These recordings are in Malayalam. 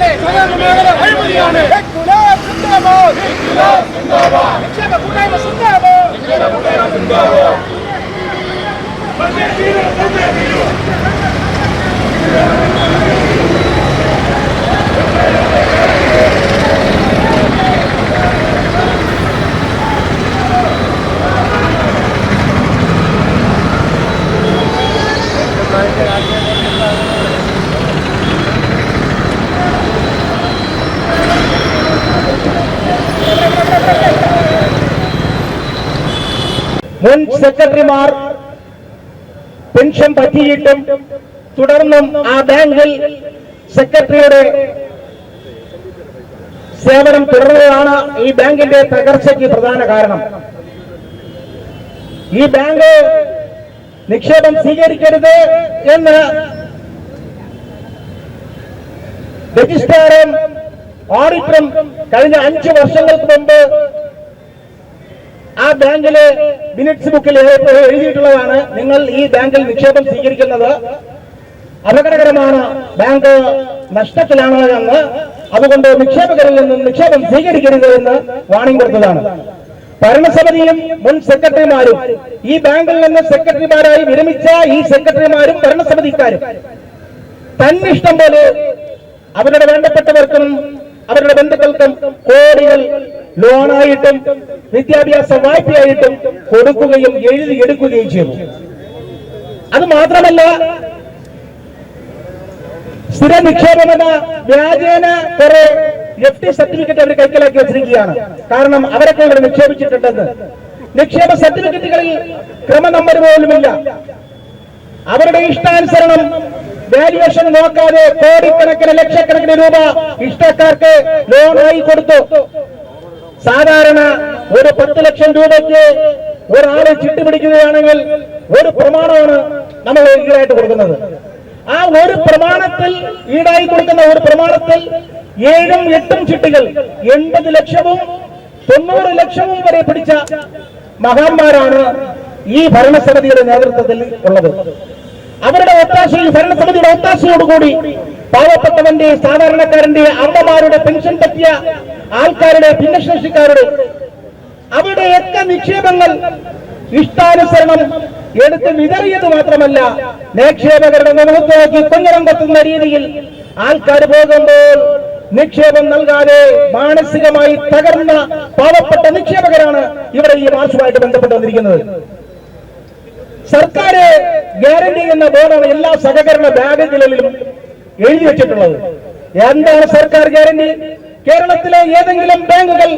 അഴിമതിയാണ് അഴിമതിയാണ് സിന്ദാബാദ് നിക്ഷേപ കൂട്ടായ്മ സിന്ദാബാദ് മുൻ സെക്രട്ടറിമാർ പെൻഷൻ പറ്റിയിട്ടും തുടർന്നും ആ ബാങ്കിൽ സെക്രട്ടറിയുടെ സേവനം തുടർന്നതാണ് ഈ ബാങ്കിന്റെ തകർച്ചയ്ക്ക് പ്രധാന കാരണം. ഈ ബാങ്ക് നിക്ഷേപം സ്വീകരിക്കരുത് എന്ന് രജിസ്ട്രാറും ഓഡിറ്ററും കഴിഞ്ഞ അഞ്ച് വർഷങ്ങൾക്ക് മുമ്പ് ആ ബാങ്കിൽ മിനിറ്റ്സ് ബുക്കിൽ എഴുതിയിട്ടുള്ളതാണ് നിങ്ങൾ ഈ ബാങ്കിൽ നിക്ഷേപം സ്വീകരിക്കുന്നത്. അപകടകരമാണ്. ബാങ്ക് നഷ്ടത്തിലാണ് എന്ന്. അതുകൊണ്ട് നിക്ഷേപകരിൽ നിന്നും നിക്ഷേപം സ്വീകരിക്കരുത് എന്ന് വാണിംഗ് കൊടുത്തതാണ്. ഭരണസമിതിയും മുൻ സെക്രട്ടറിമാരും ഈ ബാങ്കിൽ നിന്ന് സെക്രട്ടറിമാരായി വിരമിച്ച ഈ സെക്രട്ടറിമാരും ഭരണസമിതിക്കാരും തന്നിഷ്ടം പോലെ അവരുടെ വേണ്ടപ്പെട്ടവർക്കും അവരുടെ ബന്ധുക്കൾക്കും കോടികൾ ലോണായിട്ടും വിദ്യാഭ്യാസ വായ്പയായിട്ടും കൊടുക്കുകയും എഴുതി എടുക്കുകയും ചെയ്തു. അത് മാത്രമല്ല സ്ഥിര നിക്ഷേപമെന്ന വ്യാജേന കുറെ എഫ് ടി സർട്ടിഫിക്കറ്റ് അവർ കൈക്കലാക്കി വെച്ചിരിക്കുകയാണ്. കാരണം അവരൊക്കെ ഇവിടെ നിക്ഷേപിച്ചിട്ടുണ്ടെന്ന്. നിക്ഷേപ സർട്ടിഫിക്കറ്റുകളിൽ ക്രമ നമ്പർ പോലുമില്ല. അവരുടെ ഇഷ്ടാനുസരണം വാല്യുവേഷൻ നോക്കാതെ കോടിക്കണക്കിന് ലക്ഷക്കണക്കിന് രൂപ ഇഷ്ടക്കാർക്ക് ലോണായി കൊടുത്തു. സാധാരണ ഒരു പത്ത് ലക്ഷം രൂപയ്ക്ക് ഒരാളെ ചിട്ടുപിടിക്കുകയാണെങ്കിൽ ഒരു പ്രമാണമാണ് നമ്മൾ ഈടായിട്ട് കൊടുക്കുന്നത്. ആ ഒരു പ്രമാണത്തിൽ ഈടായി കൊടുക്കുന്ന ഒരു പ്രമാണത്തിൽ ഏഴും എട്ടും ചിട്ടികൾ എൺപത് ലക്ഷവും തൊണ്ണൂറ് ലക്ഷവും വരെ പിടിച്ച മഹാന്മാരാണ് ഈ ഭരണസമിതിയുടെ നേതൃത്വത്തിൽ ഉള്ളത്. അവരുടെ ഒത്താശയിൽ ഭരണസമിതിയുടെ ഒത്താശയോടുകൂടി പാവപ്പെട്ടവന്റെ സാധാരണക്കാരന്റെ അമ്മമാരുടെ പെൻഷൻ പറ്റിയ ആൾക്കാരുടെ ഭിന്നശേഷിക്കാരുടെ അവരുടെയൊക്കെ നിക്ഷേപങ്ങൾ ഇഷ്ടാനുസരണം എടുത്ത് വിതറിയത് മാത്രമല്ല നിക്ഷേപകരുടെ മുഖത്തേക്ക് കുഞ്ഞരം കൊത്തുന്ന രീതിയിൽ ആൾക്കാർ പോകുമ്പോൾ നിക്ഷേപം നൽകാതെ മാനസികമായി തകർന്ന പാവപ്പെട്ട നിക്ഷേപകരാണ് ഇവിടെ ഈ മാർച്ചുമായിട്ട് ബന്ധപ്പെട്ട് വന്നിരിക്കുന്നത്. സർക്കാർ ഗ്യാരണ്ടി എന്ന ബോർഡാണ് എല്ലാ സഹകരണ ബാങ്കുകളിലും എഴുതി വെച്ചിട്ടുള്ളത്. എന്താണ് സർക്കാർ ഗ്യാരണ്ടി കേരളത്തിലെ ഏതെങ്കിലും ബാങ്കുകൾ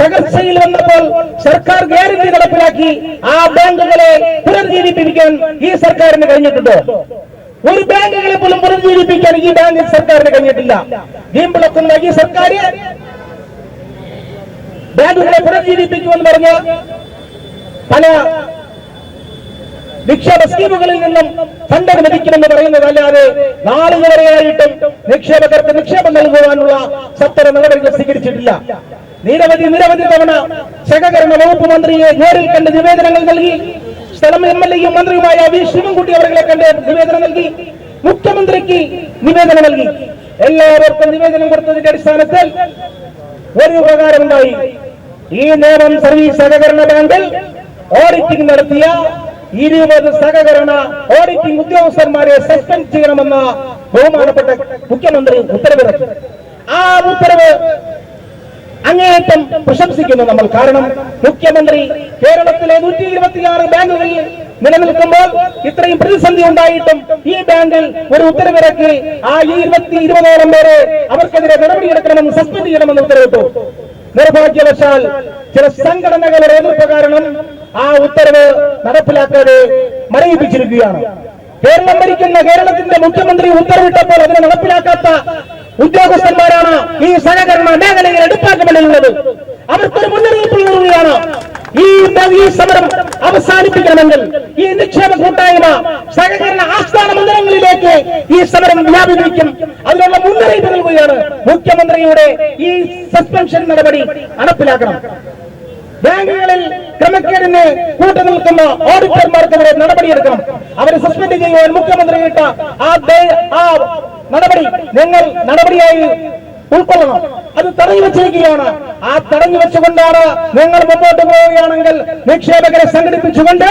തകർച്ചയിൽ വന്നപ്പോൾ സർക്കാർ ഗ്യാരണ്ടി നടപ്പിലാക്കി ആ ബാങ്കുകളെ പുനർജീവിപ്പിക്കാൻ ഈ സർക്കാരിന് കഴിഞ്ഞിട്ടുണ്ടോ? ഒരു ബാങ്കുകളെ പോലും പുനർജീവിപ്പിക്കാൻ ഈ ബാങ്ക് സർക്കാരിന് കഴിഞ്ഞിട്ടില്ല. വീമ്പിളക്കുന്ന ഈ സർക്കാർ ബാങ്കുകളെ പുനർജീവിപ്പിക്കുമെന്ന് പറഞ്ഞ് പല നിക്ഷേപ സ്കീമുകളിൽ നിന്നും ഫണ്ട് അനുവദിക്കുമെന്ന് പറയുന്നതല്ലാതെ നാളിതുവരെയായിട്ടും നിക്ഷേപകർക്ക് നിക്ഷേപം നൽകുവാനുള്ള സത്തര നടപടികൾ സ്വീകരിച്ചിട്ടില്ല. നിരവധി നിരവധി തവണ സഹകരണ വകുപ്പ് മന്ത്രിയെ നേരിൽ കണ്ട് നിവേദനങ്ങൾ നൽകി. സ്ഥലം എം എൽ എയും മന്ത്രിയുമായ വി ശിവൻകുട്ടി അവരെ കണ്ട് നിവേദനം നൽകി. മുഖ്യമന്ത്രിക്ക് നിവേദനം നൽകി. എല്ലാവർക്കും നിവേദനം കൊടുത്തതിന്റെ അടിസ്ഥാനത്തിൽ ഒരു ഉപകാരമുണ്ടായി. ഈ നിയമം സർവീസ് സഹകരണ ബാങ്കിൽ ഓഡിറ്റിംഗ് നടത്തിയ ഇരുപത് സഹകരണ ഓഡിറ്റിംഗ് ഉദ്യോഗസ്ഥന്മാരെ സസ്പെൻഡ് ചെയ്യണമെന്ന ബഹുമാനപ്പെട്ട മുഖ്യമന്ത്രി ഉത്തരവിറക്കി. ആ ഉത്തരവ് അങ്ങേയറ്റം പ്രശംസിക്കുന്നു നമ്മൾ. കാരണം മുഖ്യമന്ത്രി കേരളത്തിലെ നൂറ്റി ഇരുപത്തിയാറ് ബാങ്കുകളിൽ നിലനിൽക്കുമ്പോൾ ഇത്രയും പ്രതിസന്ധി ഉണ്ടായിട്ടും ഈ ബാങ്കിൽ ഒരു ഉത്തരവിറക്കി ആ ഇരുപത്തി ഇരുപതോളം പേരെ അവർക്കെതിരെ നടപടിയെടുക്കണമെന്ന് സസ്പെൻഡ് ചെയ്യണമെന്ന് ഉത്തരവിട്ടു. നിർഭാഗ്യവശാൽ ചില സംഘടനകളുടെ എതിർപ്പ് കാരണം ആ ഉത്തരവ് നടപ്പിലാക്കാതെ മരയിപ്പിച്ചിരിക്കുകയാണ് കേരളം ഭരിക്കുന്ന കേരളത്തിന്റെ മുഖ്യമന്ത്രി ഉത്തരവിട്ടപ്പോൾ അതിനെ നടപ്പിലാക്കാത്ത ഉദ്യോഗസ്ഥന്മാരാണ് ഈ സഹകരണ മേഖലയിൽ എടുപ്പാക്കപ്പെടിലുള്ളത് അവർക്കൊരു മുന്നറിയിപ്പ് നൽകുകയാണ് ഈ ഈ സമരം അവസാനിപ്പിക്കണമെങ്കിൽ ഈ നിക്ഷേപ കൂട്ടായ്മ സഹകരണ ആസ്ഥാന മന്ദിരങ്ങളിലേക്ക് ഈ സമരം വ്യാപിപ്പിക്കും. അതിനുള്ള മുന്നറിയിപ്പ് നൽകുകയാണ് മുഖ്യമന്ത്രിയുടെ ഈ സസ്പെൻഷൻ നടപടി നടപ്പിലാക്കണം. ബാങ്കുകളിൽ ക്രമക്കേടിന് കൂട്ടു നിൽക്കുന്ന ഓഡിറ്റർമാർക്കെതിരെ നടപടിയെടുക്കണം. അവരെ സസ്പെൻഡ് ചെയ്യുവാൻ മുഖ്യമന്ത്രി ഇട്ട ആ നടപടി ഞങ്ങൾ നടപടിയായി ഉൾക്കൊള്ളണം. അത് തടഞ്ഞു വെച്ചിരിക്കുകയാണ്. ആ തടഞ്ഞു വെച്ചുകൊണ്ടാണ് ഞങ്ങൾ മുന്നോട്ട് പോവുകയാണെങ്കിൽ നിക്ഷേപകരെ സംഘടിപ്പിച്ചുകൊണ്ട്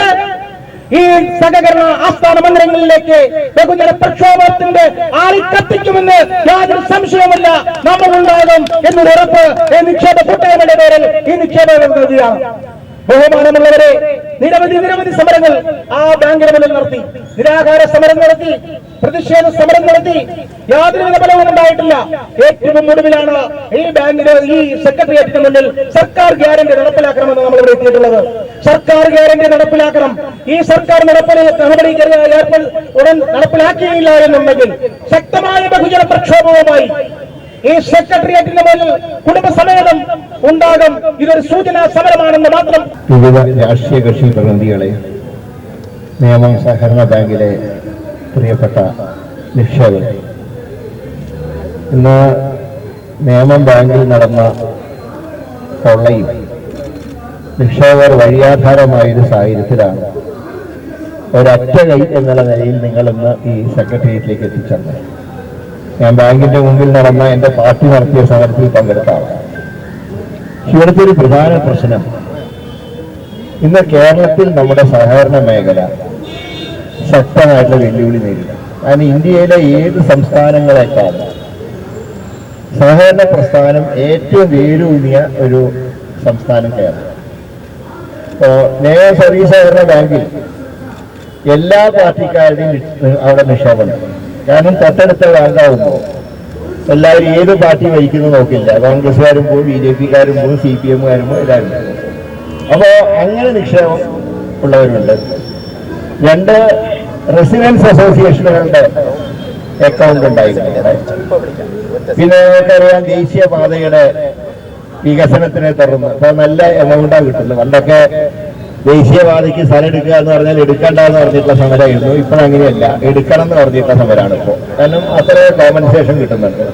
ഈ സഹകരണ ആസ്ഥാന മന്ദിരങ്ങളിലേക്ക് ബഹുജന പ്രക്ഷോഭത്തിന്റെ ആളി കത്തിക്കുമെന്ന് യാതൊരു സംശയവുമില്ല. നമ്മൾ ഉണ്ടാകും എന്നൊരു ഉറപ്പ് ഈ നിക്ഷേപ കൂട്ടായ്മയുടെ പേരിൽ ഈ നിക്ഷേപകർ നൽകുകയാണ്. ബഹുമാനമുള്ളവരെ നിരവധി നിരവധി സമരങ്ങൾ ആ ബാങ്കിന് മുന്നിൽ നടത്തി. നിരാഹാര സമരം നടത്തി പ്രതിഷേധ സമരം നടത്തി. യാതൊരുവിധ ഫലവും ഉണ്ടായിട്ടില്ല. ഏറ്റവും ഒടുവിലാണ് ഈ ബാങ്കിന് ഈ സെക്രട്ടേറിയറ്റിന് മുന്നിൽ സർക്കാർ ഗ്യാരണ്ടി നടപ്പിലാക്കണമെന്ന് നമ്മൾ ഇവിടെ എത്തിയിട്ടുള്ളത്. സർക്കാർ ഗ്യാരണ്ടി നടപ്പിലാക്കണം. ഈ സർക്കാർ നടപ്പിൽ നടപടി ഉടൻ നടപ്പിലാക്കിയില്ല എന്നുണ്ടെങ്കിൽ ശക്തമായ ബഹുജന പ്രക്ഷോഭവുമായി ഈ സെക്രട്ടേറിയറ്റിന്റെ മുന്നിൽ കുടുംബസമേതം ഉണ്ടാകും. ഇതൊരു സൂചനാ സമരമാണെന്ന് മാത്രം വിവിധ രാഷ്ട്രീയ കക്ഷി പ്രതിനിധികളെ നിയമ സഹകരണ ബാങ്കിലെ പ്രിയപ്പെട്ട നിക്ഷേപകർ ഇന്ന് നിയമം ബാങ്കിൽ നടന്ന കൊള്ളയും നിക്ഷേപകർ വഴിയാധാരമായൊരു സാഹചര്യത്തിലാണ് ഒരൊറ്റ കൈ എന്നുള്ള നിലയിൽ നിങ്ങൾ ഇന്ന് ഈ സെക്രട്ടേറിയറ്റിലേക്ക് എത്തിച്ചേർന്നത്. ഞാൻ ബാങ്കിന്റെ മുമ്പിൽ നടന്ന എന്റെ പാർട്ടി നടത്തിയ സമരത്തിൽ പങ്കെടുത്ത ആളാണ് ഇവിടുത്തെ ഒരു പ്രധാന പ്രശ്നം ഇന്ന് കേരളത്തിൽ നമ്മുടെ സഹകരണ മേഖല ശക്തമായിട്ടുള്ള വെല്ലുവിളി നേരിടും. അതിന് ഇന്ത്യയിലെ ഏത് സംസ്ഥാനങ്ങളെക്കാളും സഹകരണ പ്രസ്ഥാനം ഏറ്റവും വേരൂന്നിയ ഒരു സംസ്ഥാനം കേരളം. ഇപ്പോ നേ സർവീസ് സഹകരണ ബാങ്കിൽ എല്ലാ പാർട്ടിക്കാരുടെയും അവിടെ നിക്ഷേപമുണ്ട്. കാരണം തൊട്ടടുത്ത ബാങ്കാവുമ്പോൾ എല്ലാവരും ഏത് പാർട്ടി വഹിക്കുന്നു നോക്കില്ല. കോൺഗ്രസ്സുകാരും പോകും ബി ജെ പിക്കാരും പോകും സി പി എമ്മുകാരും പോകും എല്ലാവരും അപ്പോൾ അപ്പോ അങ്ങനെ നിക്ഷേപം ഉള്ളവരുണ്ട്. രണ്ട് റെസിഡൻസ് അസോസിയേഷനുകളുടെ അക്കൗണ്ട് ഉണ്ടായിരുന്നു. പിന്നെ നിങ്ങൾക്കറിയാം ദേശീയപാതയുടെ വികസനത്തിനെ തുടർന്ന്. അപ്പോൾ നല്ല എമൗണ്ടാണ് കിട്ടുന്നത്. പണ്ടൊക്കെ ദേശീയപാതയ്ക്ക് സ്ഥലം എടുക്കുക എന്ന് പറഞ്ഞാൽ എടുക്കണ്ട എന്ന് പറഞ്ഞിട്ടുള്ള സമരമായിരുന്നു. ഇപ്പോൾ അങ്ങനെയല്ല. എടുക്കണം എന്ന് പറഞ്ഞിട്ടുള്ള സമരമാണ് ഇപ്പോൾ. കാരണം അത്ര കോമ്പൻസേഷൻ കിട്ടുന്നുണ്ട്.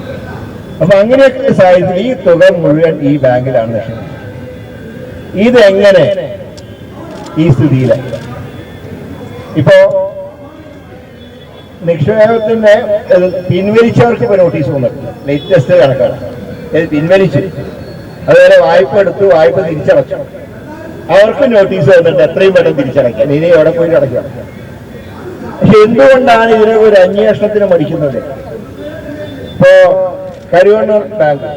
അപ്പൊ അങ്ങനെയൊക്കെ സാഹചര്യത്തിൽ ഈ തുക മുഴുവൻ ഈ ബാങ്കിലാണ് നിക്ഷേപിച്ചത് ഇതെങ്ങനെ ഈ സ്ഥിതിയിലായി ഇപ്പോ നിക്ഷേപത്തിന്റെ പിൻവലിച്ചവർക്ക് ഇപ്പൊ നോട്ടീസ് വന്നിട്ടുണ്ട് ലേറ്റസ്റ്റ് കണക്കാണ്. ഇത് പിൻവലിച്ചു. അതുപോലെ വായ്പ എടുത്തു വായ്പ തിരിച്ചടച്ചു. അവർക്ക് നോട്ടീസ് വന്നിട്ട് എത്രയും പെട്ടെന്ന് തിരിച്ചടയ്ക്കാം. ഇനി എവിടെ പോയി അടയ്ക്കാം? പക്ഷെ എന്തുകൊണ്ടാണ് ഇതിനെ ഒരു അന്വേഷണത്തിന് മടിക്കുന്നത്? ഇപ്പോ കരുവണ്ണൂർ ബാങ്ക്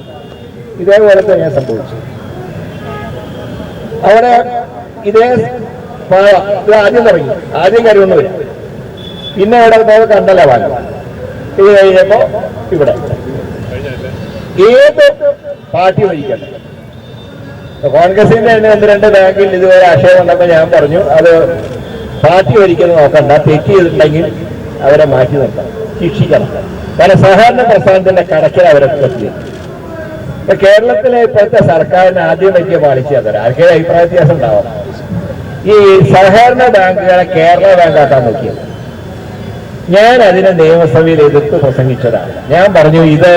ഇതേപോലെ തന്നെ സംഭവിച്ചു. അവിടെ ഇതേ ഇത് ആദ്യം തുടങ്ങി. ആദ്യം കരുവണ്ണൂർ പിന്നെ ഇവിടെ കണ്ടല വാങ്ങി ഇത് കഴിഞ്ഞപ്പോ ഇവിടെ. ഏത് പാർട്ടി ഭരിക്കട്ടെ? കോൺഗ്രസിന്റെ തന്നെ ഒന്ന് രണ്ട് ബാങ്കിൽ ഇതുവരെ ആശയം ഉണ്ടപ്പോൾ ഞാൻ പറഞ്ഞു അത് പാർട്ടി ഒരിക്കലും നോക്കണ്ട തെറ്റ് ചെയ്തിട്ടുണ്ടെങ്കിൽ അവരെ മാറ്റി നിർത്തണം ശിക്ഷിക്കണം. കാരണം സഹകരണ പ്രസ്ഥാനത്തിന്റെ കടക്കൽ അവരെ പറ്റി ഇപ്പൊ കേരളത്തിലെ ഇപ്പോഴത്തെ സർക്കാരിന് ആദ്യം വലിയ പാളിച്ചു തരാം ആർക്കെ അഭിപ്രായ വ്യത്യാസം ഉണ്ടാവാം? ഈ സഹകരണ ബാങ്കുകളെ കേരള ബാങ്കാക്കാൻ നോക്കിയത്. ഞാൻ അതിനെ നിയമസഭയിൽ എതിർത്ത് പ്രസംഗിച്ചതാണ്. ഞാൻ പറഞ്ഞു ഇത്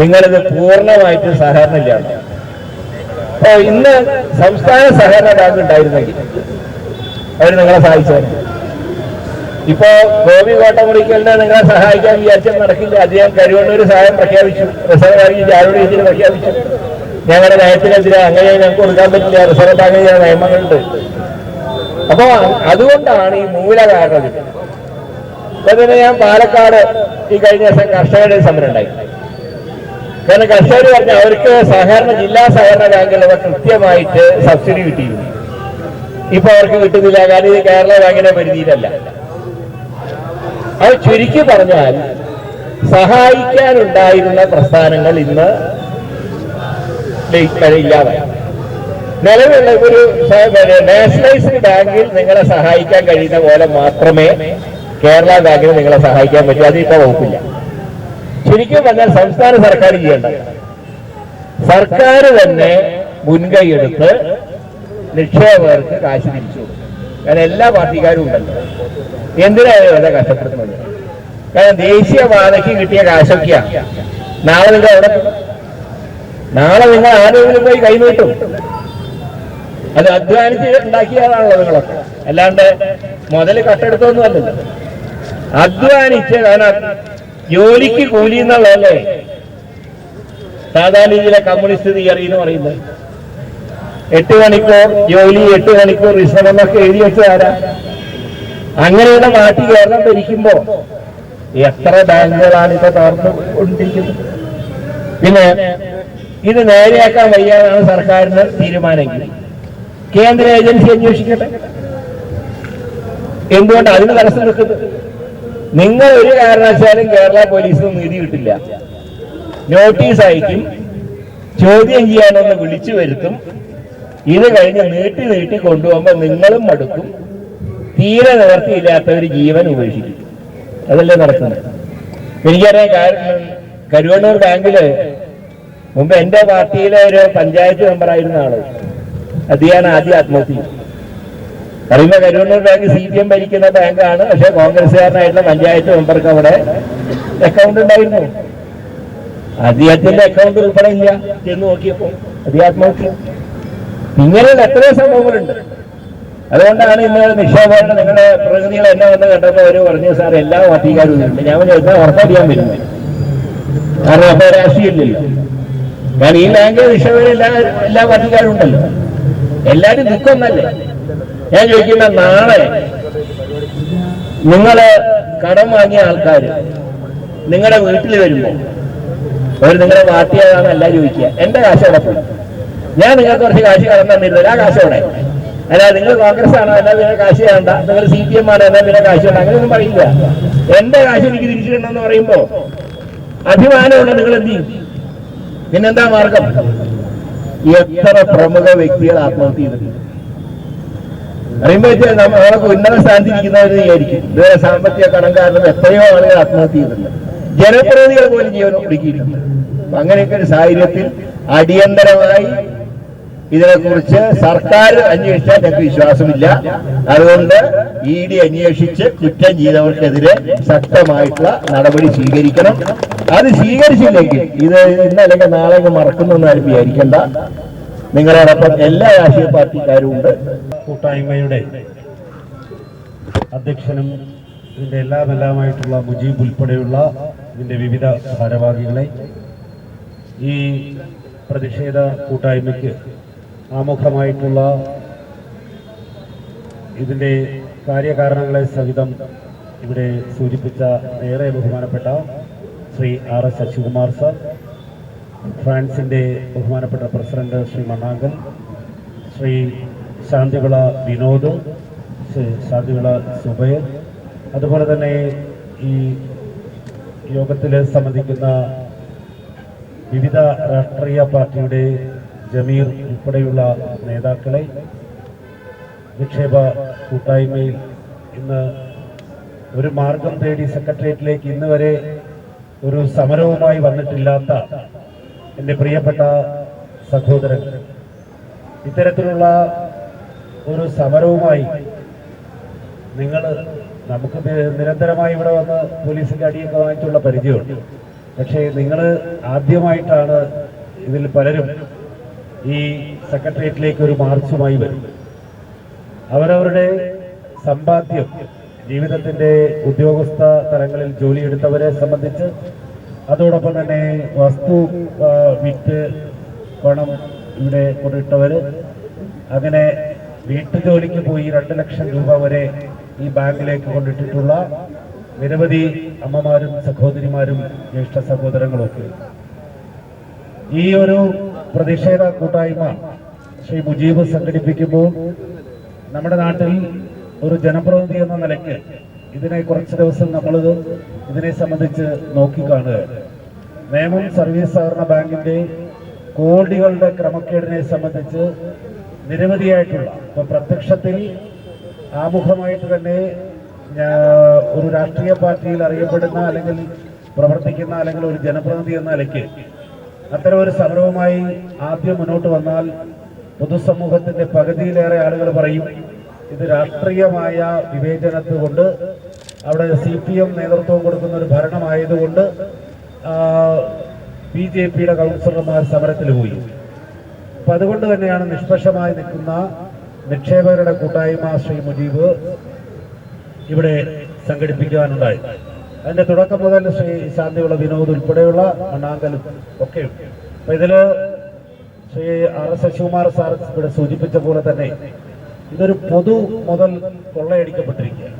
നിങ്ങളിത് പൂർണമായിട്ട് സഹകരണം ചെയ്യണം അപ്പൊ ഇന്ന് സംസ്ഥാന സഹകരണ ബാങ്ക് ഉണ്ടായിരുന്നെങ്കിൽ. അവർ നിങ്ങളെ സഹായിച്ചായിരുന്നു ഇപ്പോ ഗോപി കോട്ടമുറിക്കലിനെ നിങ്ങളെ സഹായിക്കാൻ വിചാരിച്ചാൽ നടക്കില്ല. അദ്ദേഹം കഴിവണ്ണൂർ സഹായം പ്രഖ്യാപിച്ചു. റിസർവ് ബാങ്ക് ജാരോട് ഇതിന് പ്രഖ്യാപിച്ചു. ഞങ്ങളുടെ നയത്തിനെതിരെ അങ്ങനെ ഞങ്ങൾക്ക് കൊടുക്കാൻ പറ്റില്ല. റിസർവ് ബാങ്കിന് ചില നിയമങ്ങളുണ്ട്. അപ്പോ അതുകൊണ്ടാണ് ഈ മൂല കാരണം. ഇത്. ഇപ്പൊ തന്നെ ഞാൻ പാലക്കാട് ഈ കഴിഞ്ഞ ദിവസം കർഷകരുടെ സമരം ഉണ്ടായി. കാരണം കർഷകർ പറഞ്ഞ അവർക്ക് സഹകരണ ജില്ലാ സഹകരണ ബാങ്കിലൊക്കെ കൃത്യമായിട്ട് സബ്സിഡി കിട്ടിയിരുന്നു ഇപ്പൊ അവർക്ക് കിട്ടുന്നില്ല. കാരണം ഇത് കേരള ബാങ്കിന്റെ പരിധിയിലല്ല. അത് ചുരുക്കി പറഞ്ഞാൽ സഹായിക്കാനുണ്ടായിരുന്ന പ്രസ്ഥാനങ്ങൾ ഇന്ന് ഇല്ലാതായി. നിലവിലുള്ള ഒരു നാഷണലൈസ്ഡ് ബാങ്കിൽ നിങ്ങളെ സഹായിക്കാൻ കഴിയുന്ന പോലെ മാത്രമേ കേരള ബാങ്കിന് നിങ്ങളെ സഹായിക്കാൻ പറ്റൂ. അത് ഇപ്പൊ വകുപ്പില്ല. ശരിക്കും പറഞ്ഞാൽ സംസ്ഥാന സർക്കാർ ചെയ്യേണ്ട സർക്കാർ തന്നെ മുൻകൈയെടുത്ത് നിക്ഷേപകർക്ക് കാശ് തിരിച്ചു കൊടുക്കും. കാരണം എല്ലാ പാർട്ടിക്കാരും ഉണ്ടല്ലോ. എന്തിനാണ് അവരെ കഷ്ടപ്പെടുത്തുന്നത് കാരണം ദേശീയ പാതയ്ക്ക് കിട്ടിയ കാശൊക്കെയാണ് നാളെ നിങ്ങൾ അവിടെ നാളെ നിങ്ങൾ ആരെങ്കിലും പോയി കൈനീട്ടും. അത് അധ്വാനിച്ച് ഉണ്ടാക്കിയതാണല്ലോ നിങ്ങളൊക്കെ. അല്ലാണ്ട് മുതൽ കട്ടെടുത്തൊന്നും അല്ലല്ലോ. അധ്വാനിച്ച് കാരണം ജോലിക്ക് കൂലി എന്നുള്ളതല്ലേ സാധാരണ രീതിയിലെ കമ്മ്യൂണിസ്റ്റ് തിയറി എന്ന് പറയുന്നത്. എട്ട് മണിക്കൂർ ജോലി എട്ട് മണിക്കൂർ വിശ്രമം എന്നൊക്കെ എഴുതി വെച്ചതാരാ? അങ്ങനെയുള്ള നാട്ടിൽ കേരളം ഭരിക്കുമ്പോ എത്ര ബാങ്കുകളാണ് ഇപ്പൊ തുറന്നുകൊണ്ടിരിക്കുന്നത് പിന്നെ ഇത് നേരെയാക്കാൻ വയ്യാതാണ് സർക്കാരിന് തീരുമാനമെങ്കിൽ. കേന്ദ്ര ഏജൻസി അന്വേഷിക്കട്ടെ. എന്തുകൊണ്ട് അതിന് തടസ്സം നിൽക്കുന്നത്? നിങ്ങൾ ഒരു കാരണവശാലും കേരള പോലീസിന് നീതി കിട്ടില്ല. നോട്ടീസ് അയക്കും ചോദ്യം ചെയ്യാനൊന്ന് വിളിച്ചു വരുത്തും. ഇത് കഴിഞ്ഞ് നീട്ടി നീട്ടി കൊണ്ടുപോകുമ്പോൾ നിങ്ങളും മടുക്കും. തീരെ നിവർത്തിയില്ലാത്തവർ ജീവൻ ഉപേക്ഷിക്കും. അതല്ലേ നടക്കുന്നത്. എനിക്കറിയാം കാരണം കരുവണ്ണൂർ ബാങ്കിൽ മുമ്പ് എന്റെ പാർട്ടിയിലെ ഒരു പഞ്ചായത്ത് മെമ്പറായിരുന്ന ആൾ. അദ്ദേഹം ആദ്യം ആത്മഹത്യ പറയുമ്പോ Karuvannur bank C P M ഭരിക്കുന്ന ബാങ്കാണ് പക്ഷെ കോൺഗ്രസ്സുകാരനായിട്ടുള്ള പഞ്ചായത്ത് മെമ്പർക്ക് അവിടെ അക്കൗണ്ട് ഉണ്ടായിരുന്നു. അദ്ദേഹത്തിന്റെ അക്കൗണ്ട് ഉൾപ്പെടെ ഇല്ല. ചെന്ന് നോക്കിയപ്പോ അദ്ദേഹം ഇങ്ങനെയുള്ള എത്രയോ സംഭവങ്ങളുണ്ട്. അതുകൊണ്ടാണ് ഇന്ന് നിക്ഷേപകരുടെ നിങ്ങളുടെ പ്രതിനിധികൾ എന്നെ വന്ന് കണ്ടപ്പോൾ അവർ പറഞ്ഞു സാർ എല്ലാ പാർട്ടിക്കാരും ഉണ്ട് ഞാൻ ചോദിച്ചാൽ ഉറപ്പറിയാൻ വരുന്നത് കാരണം അപ്പൊ രാഷ്ട്രീയമില്ലല്ലോ. കാരണം ഈ ബാങ്ക് നിക്ഷേപകർ എല്ലാ എല്ലാ പാർട്ടിക്കാരും ഉണ്ടല്ലോ. എല്ലാരും ദുഃഖമൊന്നല്ലേ ഞാൻ ചോദിക്കുന്ന നാളെ നിങ്ങൾ കടം വാങ്ങിയ ആൾക്കാർ നിങ്ങളുടെ വീട്ടിൽ വരുമ്പോ അവർ നിങ്ങളുടെ പാർട്ടി ഏതാണെന്നല്ല ചോദിക്കുക. എന്റെ കാശ് അവിടെ പോയി? ഞാൻ നിങ്ങൾക്ക് കുറച്ച് കാശ് കടം തന്നിരുന്നില്ല ആ കാശ് അവിടെ അല്ല നിങ്ങൾ കോൺഗ്രസ് ആണോ? എന്നാൽ പിന്നെ കാശ് വേണ്ട. നിങ്ങൾ സി പി എം ആണോ? എന്നാൽ പിന്നെ കാശ് വേണ്ട. അങ്ങനെയൊന്നും പറയില്ല. എന്റെ കാശ് എനിക്ക് തിരിച്ചു കിട്ടണമെന്ന് പറയുമ്പോ അഭിമാനമുള്ള നിങ്ങൾ എന്ത് ചെയ്യും? പിന്നെന്താ മാർഗം? എത്ര പ്രമുഖ വ്യക്തികൾ ആത്മഹത്യ ചെയ്തിട്ടുണ്ട്. അറിയുമ്പോ നമ്മളൊക്കെ ഉന്നത സ്ഥാനത്ത് ഇരിക്കുന്നവർ വിചാരിക്കും. ഇതുവരെ സാമ്പത്തിക കടം എത്രയോ ആളുകൾ ആത്മഹത്യ ചെയ്തിട്ടുണ്ട്. ജനപ്രതിനിധികൾ പോലും ജീവനം ഒടുക്കിയിട്ടുണ്ട്. അങ്ങനെയൊക്കെ ഒരു സാഹചര്യത്തിൽ അടിയന്തരമായി ഇതിനെക്കുറിച്ച് സർക്കാർ അന്വേഷിച്ചാൽ ഞങ്ങൾക്ക് വിശ്വാസമില്ല. അതുകൊണ്ട് ഇ ഡി അന്വേഷിച്ച് കുറ്റം ചെയ്തവർക്കെതിരെ ശക്തമായിട്ടുള്ള നടപടി സ്വീകരിക്കണം. അത് സ്വീകരിച്ചില്ലെങ്കിൽ ഇത് ഇന്നല്ലെങ്കിൽ നാളെ മറക്കുന്നു ആരും വിചാരിക്കണ്ട. നിങ്ങളോടൊപ്പം എല്ലാ രാഷ്ട്രീയ പാർട്ടിക്കാരും ഉണ്ട്. കൂട്ടായ്മയുടെ അധ്യക്ഷനും ഇതിന്റെ എല്ലാം മുജീബ് ഉൾപ്പെടെയുള്ള ഇതിന്റെ വിവിധ ഭാരവാഹികളെ ഈ പ്രതിഷേധ കൂട്ടായ്മയ്ക്ക് ആമുഖമായിട്ടുള്ള ഇതിന്റെ കാര്യകാരണങ്ങളെ സഹിതം ഇവിടെ സൂചിപ്പിച്ച ഏറെ ബഹുമാനപ്പെട്ട Shri R S Sasikumar sir ഫ്രാൻസിന്റെ ബഹുമാനപ്പെട്ട പ്രസിഡന്റ് ശ്രീ മണ്ണാങ്കൽ ശ്രീ ശാന്തിവിള വിനോദ് ശ്രീ ശാന്തിവിള സുബൈർ അതുപോലെ തന്നെ ഈ യോഗത്തിൽ സംബന്ധിക്കുന്ന വിവിധ രാഷ്ട്രീയ പാർട്ടിയുടെ ജമീർ ഉൾപ്പെടെയുള്ള നേതാക്കളെ നിക്ഷേപ കൂട്ടായ്മയിൽ ഇന്ന് ഒരു മാർഗം തേടി സെക്രട്ടേറിയറ്റിലേക്ക് ഇന്ന് വരെ ഒരു സമരവുമായി വന്നിട്ടില്ലാത്ത എന്റെ പ്രിയപ്പെട്ട സഹോദരൻ ഇത്തരത്തിലുള്ള ഒരു സമരവുമായി നിങ്ങൾ നമുക്ക് നിരന്തരമായി ഇവിടെ വന്ന് പോലീസിന്റെ അടിയൊക്കെ വാങ്ങിച്ചുള്ള പരിചയമുണ്ട്. പക്ഷേ നിങ്ങൾ ആദ്യമായിട്ടാണ് ഇതിൽ പലരും ഈ സെക്രട്ടേറിയറ്റിലേക്ക് ഒരു മാർച്ചുമായി വരുന്നത് അവരവരുടെ സമ്പാദ്യം ജീവിതത്തിന്റെ ഉദ്യോഗസ്ഥ തലങ്ങളിൽ ജോലിയെടുത്തവരെ സംബന്ധിച്ച് അതോടൊപ്പം തന്നെ വസ്തു വിറ്റ് പണം ഇവിടെ കൊണ്ടിട്ടവർ അങ്ങനെ വീട്ടുജോലിക്ക് പോയി രണ്ട് ലക്ഷം രൂപ വരെ ഈ ബാങ്കിലേക്ക് കൊണ്ടിട്ടിട്ടുള്ള നിരവധി അമ്മമാരും സഹോദരിമാരും ജ്യേഷ്ഠ സഹോദരങ്ങളൊക്കെ. ഈ ഒരു പ്രതിഷേധ കൂട്ടായ്മ ശ്രീ മുജീബ് സംഘടിപ്പിക്കുമ്പോൾ നമ്മുടെ നാട്ടിൽ ഒരു ജനപ്രതിനിധി എന്ന നിലയ്ക്ക് ഇതിനെ കുറച്ച് ദിവസം നമ്മൾ ഇതിനെ സംബന്ധിച്ച് നോക്കിക്കാണുക. നിയമം സർവീസ് സഹകരണ ബാങ്കിന്റെ കോടികളുടെ ക്രമക്കേടിനെ സംബന്ധിച്ച് നിരവധിയായിട്ടുള്ള ഇപ്പൊ പ്രത്യക്ഷത്തിൽ ആമുഖമായിട്ട് തന്നെ ഒരു രാഷ്ട്രീയ പാർട്ടിയിൽ അറിയപ്പെടുന്ന അല്ലെങ്കിൽ പ്രവർത്തിക്കുന്ന അല്ലെങ്കിൽ ഒരു ജനപ്രതിനിധി എന്ന നിലയ്ക്ക് അത്തരം ഒരു സമരവുമായി ആദ്യം മുന്നോട്ട് വന്നാൽ പൊതുസമൂഹത്തിന്റെ പകുതിയിലേറെ ആളുകൾ പറയും. ഇത് രാഷ്ട്രീയമായ വിവേചനത്തുകൊണ്ട് അവിടെ സി പി എം നേതൃത്വം കൊടുക്കുന്ന ഒരു ഭരണമായതുകൊണ്ട് ബി ജെ പിയുടെ കൗൺസിലർമാർ സമരത്തിൽ പോയി. അപ്പൊ അതുകൊണ്ട് തന്നെയാണ് നിഷ്പക്ഷമായി നിൽക്കുന്ന നിക്ഷേപകരുടെ കൂട്ടായ്മ ശ്രീ മുജീബ് ഇവിടെ സംഘടിപ്പിക്കുവാനുണ്ടായത് അതിന്റെ തുടക്കം മുതൽ ശ്രീ ശാന്തിയുള്ള വിനോദ് ഉൾപ്പെടെയുള്ള മണ്ണാങ്കലും ഒക്കെ അപ്പൊ ഇതിൽ Shri R S Sasikumar sir ഇവിടെ സൂചിപ്പിച്ച പോലെ തന്നെ ഇതൊരു പൊതു മുതൽ കൊള്ളയടിക്കപ്പെട്ടിരിക്കുകയാണ്.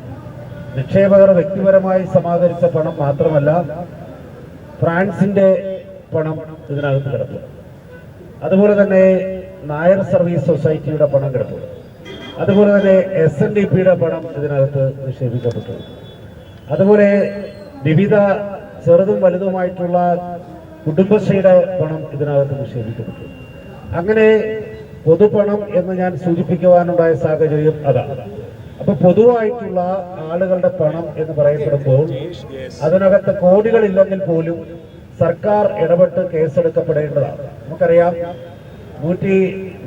നിക്ഷേപകർ വ്യക്തിപരമായി സമാഹരിച്ച പണം മാത്രമല്ല ഫ്രാൻസിന്റെ പണം ഇതിനകത്ത് കിടപ്പുണ്ട്. അതുപോലെ തന്നെ നായർ സർവീസ് സൊസൈറ്റിയുടെ പണം കിടപ്പുണ്ട്. അതുപോലെ തന്നെ എസ് എൻ ഡി പിയുടെ പണം ഇതിനകത്ത് നിക്ഷേപിക്കപ്പെട്ടു അതുപോലെ വിവിധ ചെറുതും വലുതുമായിട്ടുള്ള കുടുംബശ്രീയുടെ പണം ഇതിനകത്ത് നിക്ഷേപിക്കപ്പെട്ടു അങ്ങനെ പൊതുപണം എന്ന് ഞാൻ സൂചിപ്പിക്കുവാനുണ്ടായ സാഹചര്യം അതാണ് അപ്പൊ പൊതുവായിട്ടുള്ള ആളുകളുടെ പണം എന്ന് പറയപ്പെടുമ്പോൾ അതിനകത്ത് കോടികളില്ലെങ്കിൽ പോലും സർക്കാർ ഇടപെട്ട് കേസെടുക്കപ്പെടേണ്ടതാണ്. നമുക്കറിയാം നൂറ്റി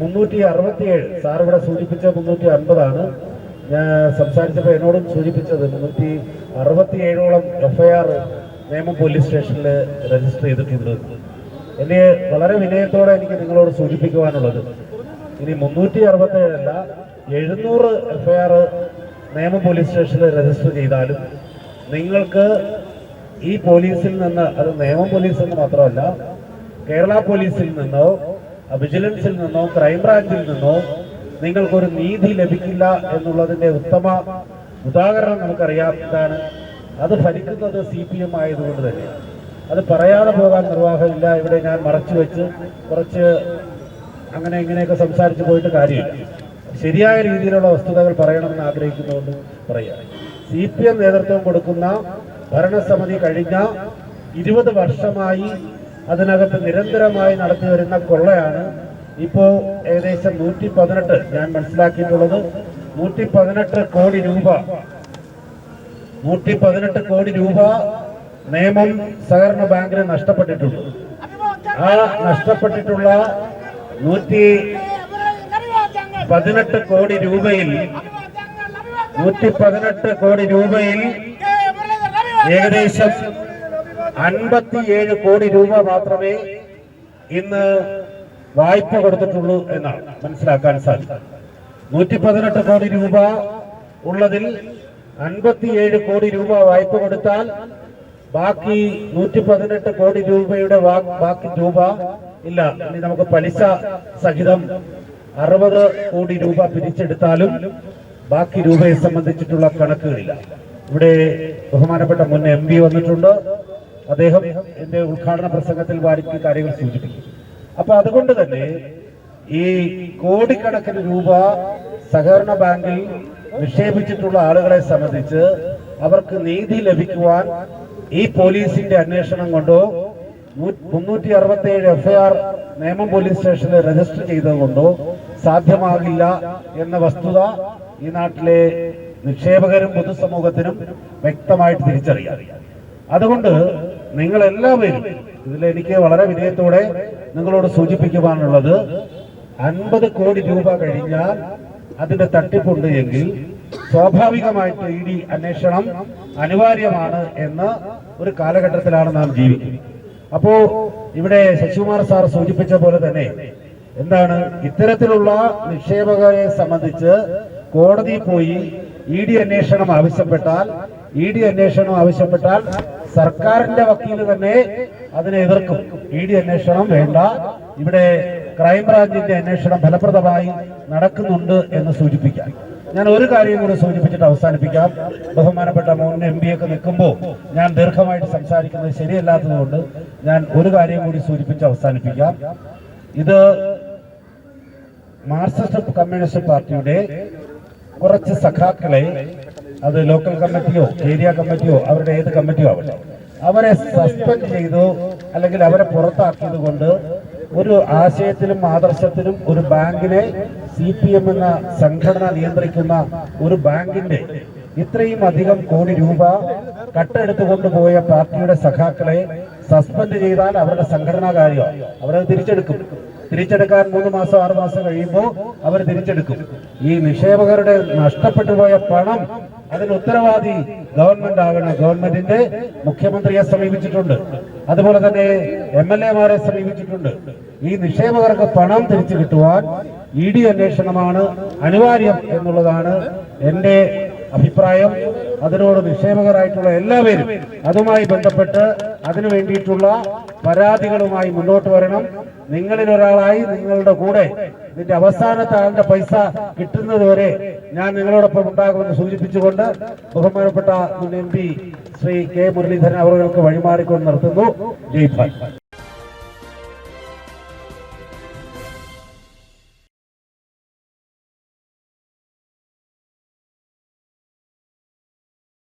മുന്നൂറ്റി അറുപത്തിയേഴ് സാർ ഇവിടെ സൂചിപ്പിച്ച മുന്നൂറ്റി അൻപതാണ്. ഞാൻ സംസാരിച്ചപ്പോൾ എന്നോടും സൂചിപ്പിച്ചത് മുന്നൂറ്റി അറുപത്തിയേഴോളം എഫ്ഐആർ നേമം പോലീസ് സ്റ്റേഷനിൽ രജിസ്റ്റർ ചെയ്തിട്ടുണ്ട്. എന്നെ വളരെ വിനയത്തോടെ എനിക്ക് നിങ്ങളോട് സൂചിപ്പിക്കുവാനുള്ളത്. ഇനി മുന്നൂറ്റി അറുപത്തേഴല്ല എഴുന്നൂറ് എഫ്ഐആർ നേമം പോലീസ് സ്റ്റേഷനിൽ രജിസ്റ്റർ ചെയ്താലും നിങ്ങൾക്ക് ഈ പോലീസിൽ നിന്ന് അത് നിയമം പോലീസ് എന്ന് മാത്രമല്ല കേരള പോലീസിൽ നിന്നോ വിജിലൻസിൽ നിന്നോ ക്രൈംബ്രാഞ്ചിൽ നിന്നോ നിങ്ങൾക്കൊരു നീതി ലഭിക്കില്ല എന്നുള്ളതിന്റെ ഉത്തമ ഉദാഹരണം നമുക്കറിയാത്തതാണ് അത് ഭരിക്കുന്നത് സി പി എം ആയതുകൊണ്ട് തന്നെ. അത് പറയാതെ പോകാൻ നിർവാഹമില്ല. ഇവിടെ ഞാൻ മറച്ചു വെച്ച് കുറച്ച് അങ്ങനെ ഇങ്ങനെയൊക്കെ സംസാരിച്ച് പോയിട്ട് കാര്യമില്ല. ശരിയായ രീതിയിലുള്ള വസ്തുതകൾ പറയണമെന്ന് ആഗ്രഹിക്കുന്നതുകൊണ്ട് പറയുക. സി പി എം നേതൃത്വം കൊടുക്കുന്ന ഭരണസമിതി കഴിഞ്ഞ ഇരുപത് വർഷമായി അതിനകത്ത് നിരന്തരമായി നടത്തി വരുന്ന കൊള്ളയാണ് ഇപ്പോൾ ഏകദേശം നൂറ്റി പതിനെട്ട് ഞാൻ മനസ്സിലാക്കിയിട്ടുള്ളത്. നൂറ്റി പതിനെട്ട് കോടി രൂപ. നൂറ്റി പതിനെട്ട് കോടി രൂപ നിയമം സഹകരണ ബാങ്കിന് നഷ്ടപ്പെട്ടിട്ടുണ്ട്. ആ നഷ്ടപ്പെട്ടിട്ടുള്ള നൂറ്റി പതിനെട്ട് കോടി രൂപയിൽ നൂറ്റി പതിനെട്ട് കോടി രൂപയിൽ ഏകദേശം അൻപത്തിയേഴ് കോടി രൂപ മാത്രമേ ഇന്ന് വായ്പ കൊടുത്തിട്ടുള്ളൂ എന്നാണ് മനസ്സിലാക്കാൻ സാധിക്കും നൂറ്റി പതിനെട്ട് കോടി രൂപ ഉള്ളതിൽ അൻപത്തിയേഴ് കോടി രൂപ വായ്പ കൊടുത്താൽ ബാക്കി നൂറ്റി പതിനെട്ട് കോടി രൂപയുടെ ബാക്കി രൂപ ഇല്ല. ഇനി നമുക്ക് പലിശ സഹിതം അറുപത് കോടി രൂപ പിരിച്ചെടുത്താലും ബാക്കി രൂപയെ സംബന്ധിച്ചിട്ടുള്ള കണക്കുകളില്ല. ഇവിടെ ബഹുമാനപ്പെട്ട മുൻ എം പി വന്നിട്ടുണ്ട്. അദ്ദേഹം എന്റെ ഉദ്ഘാടന പ്രസംഗത്തിൽ വാരിക്ക് കാര്യങ്ങൾ സൂചിപ്പിക്കും. അപ്പൊ അതുകൊണ്ട് തന്നെ ഈ കോടിക്കണക്കിന് രൂപ സഹകരണ ബാങ്കിൽ നിക്ഷേപിച്ചിട്ടുള്ള ആളുകളെ സംബന്ധിച്ച് അവർക്ക് നീതി ലഭിക്കുവാൻ ഈ പോലീസിന്റെ അന്വേഷണം കൊണ്ടോ മുന്നൂറ്റി അറുപത്തി ഏഴ് എഫ്ഐആർ നേമം പോലീസ് സ്റ്റേഷനിൽ രജിസ്റ്റർ ചെയ്തതുകൊണ്ടോ സാധ്യമാകില്ല എന്ന വസ്തുത ഈ നാട്ടിലെ നിക്ഷേപകരും പൊതുസമൂഹത്തിനും വ്യക്തമായിട്ട് തിരിച്ചറിയാം. അതുകൊണ്ട് നിങ്ങൾ എല്ലാവരും ഇതിൽ എനിക്ക് വളരെ വിനയത്തോടെ നിങ്ങളോട് സൂചിപ്പിക്കുവാനുള്ളത് അൻപത് കോടി രൂപ കഴിഞ്ഞാൽ അതിന്റെ തട്ടിപ്പുണ്ട് എങ്കിൽ സ്വാഭാവികമായിട്ട് ഇ ഡി അന്വേഷണം അനിവാര്യമാണ് എന്ന ഒരു കാലഘട്ടത്തിലാണ് നാം ജീവിക്കുന്നത്. അപ്പോ ഇവിടെ ശശികുമാർ സാർ സൂചിപ്പിച്ച പോലെ തന്നെ എന്താണ് ഇത്തരത്തിലുള്ള നിക്ഷേപകരെ സംബന്ധിച്ച് കോടതിയിൽ പോയി ഇ ഡി അന്വേഷണം ആവശ്യപ്പെട്ടാൽ ഇ ഡി അന്വേഷണം ആവശ്യപ്പെട്ടാൽ സർക്കാരിന്റെ വക്കീൽ തന്നെ അതിനെ എതിർക്കും. ഇ ഡി അന്വേഷണം വേണ്ട. ഇവിടെ ക്രൈംബ്രാഞ്ചിന്റെ അന്വേഷണം ഫലപ്രദമായി നടക്കുന്നുണ്ട് എന്ന് സൂചിപ്പിക്കാം. ഞാൻ ഒരു കാര്യം കൂടെ സൂചിപ്പിച്ചിട്ട് അവസാനിപ്പിക്കാം. ബഹുമാനപ്പെട്ട മുൻ എം പി ഒക്കെ നിൽക്കുമ്പോൾ ഞാൻ ദീർഘമായിട്ട് സംസാരിക്കുന്നത് ശരിയല്ലാത്തതുകൊണ്ട് ഞാൻ ഒരു കാര്യം കൂടി സൂചിപ്പിച്ച് അവസാനിപ്പിക്കാം. ഇത് മാർക്സിസ്റ്റ് കമ്മ്യൂണിസ്റ്റ് പാർട്ടിയുടെ കുറച്ച് സഖാക്കളെ അത് ലോക്കൽ കമ്മിറ്റിയോ ഏരിയ കമ്മിറ്റിയോ അവരുടെ ഏത് കമ്മിറ്റിയോ ആവട്ടെ അവരെ സസ്പെൻഡ് ചെയ്തു അല്ലെങ്കിൽ അവരെ പുറത്താക്കിയത് കൊണ്ട് ഒരു ആശയത്തിലും ആദർശത്തിലും ഒരു ബാങ്കിനെ സി പി എം എന്ന സംഘടന നിയന്ത്രിക്കുന്ന ഒരു ബാങ്കിന്റെ ഇത്രയും അധികം കോടി രൂപ കട്ടെടുത്തു കൊണ്ടുപോയ പാർട്ടിയുടെ സഖാക്കളെ സസ്പെൻഡ് ചെയ്താൽ അവരുടെ സംഘടനാ കാര്യം അവരത് തിരിച്ചെടുക്കും. തിരിച്ചെടുക്കാൻ മൂന്ന് മാസം ആറ് മാസം കഴിയുമ്പോൾ അവർ തിരിച്ചെടുക്കും. ഈ നിക്ഷേപകരുടെ നഷ്ടപ്പെട്ടു പോയ പണം അതിന് ഉത്തരവാദി ഗവൺമെന്റ് ആകണം. ഗവൺമെന്റിന്റെ മുഖ്യമന്ത്രിയെ സമീപിച്ചിട്ടുണ്ട്. അതുപോലെ തന്നെ എം എൽ എമാരെ സമീപിച്ചിട്ടുണ്ട്. ഈ നിക്ഷേപകർക്ക് പണം തിരിച്ചു കിട്ടുവാൻ ഇ ഡി അന്വേഷണമാണ് അനിവാര്യം എന്നുള്ളതാണ് എന്റെ അഭിപ്രായം. അതിനോട് നിക്ഷേപകരായിട്ടുള്ള എല്ലാവരും അതുമായി ബന്ധപ്പെട്ട് അതിനു വേണ്ടിയിട്ടുള്ള പരാതികളുമായി മുന്നോട്ട് വരണം. നിങ്ങളിൽ ഒരാളായി നിങ്ങളുടെ കൂടെ ഇതിന്റെ അവസാനത്തെ ആളുടെ പൈസ കിട്ടുന്നത് വരെ ഞാൻ നിങ്ങളോടൊപ്പം ഉണ്ടാകുമെന്ന് സൂചിപ്പിച്ചുകൊണ്ട് ബഹുമാനപ്പെട്ട മുൻ M P Shri K Muraleedharan അവർക്ക് വഴിമാറിക്കൊണ്ട് നിർത്തുന്നു. ജയ്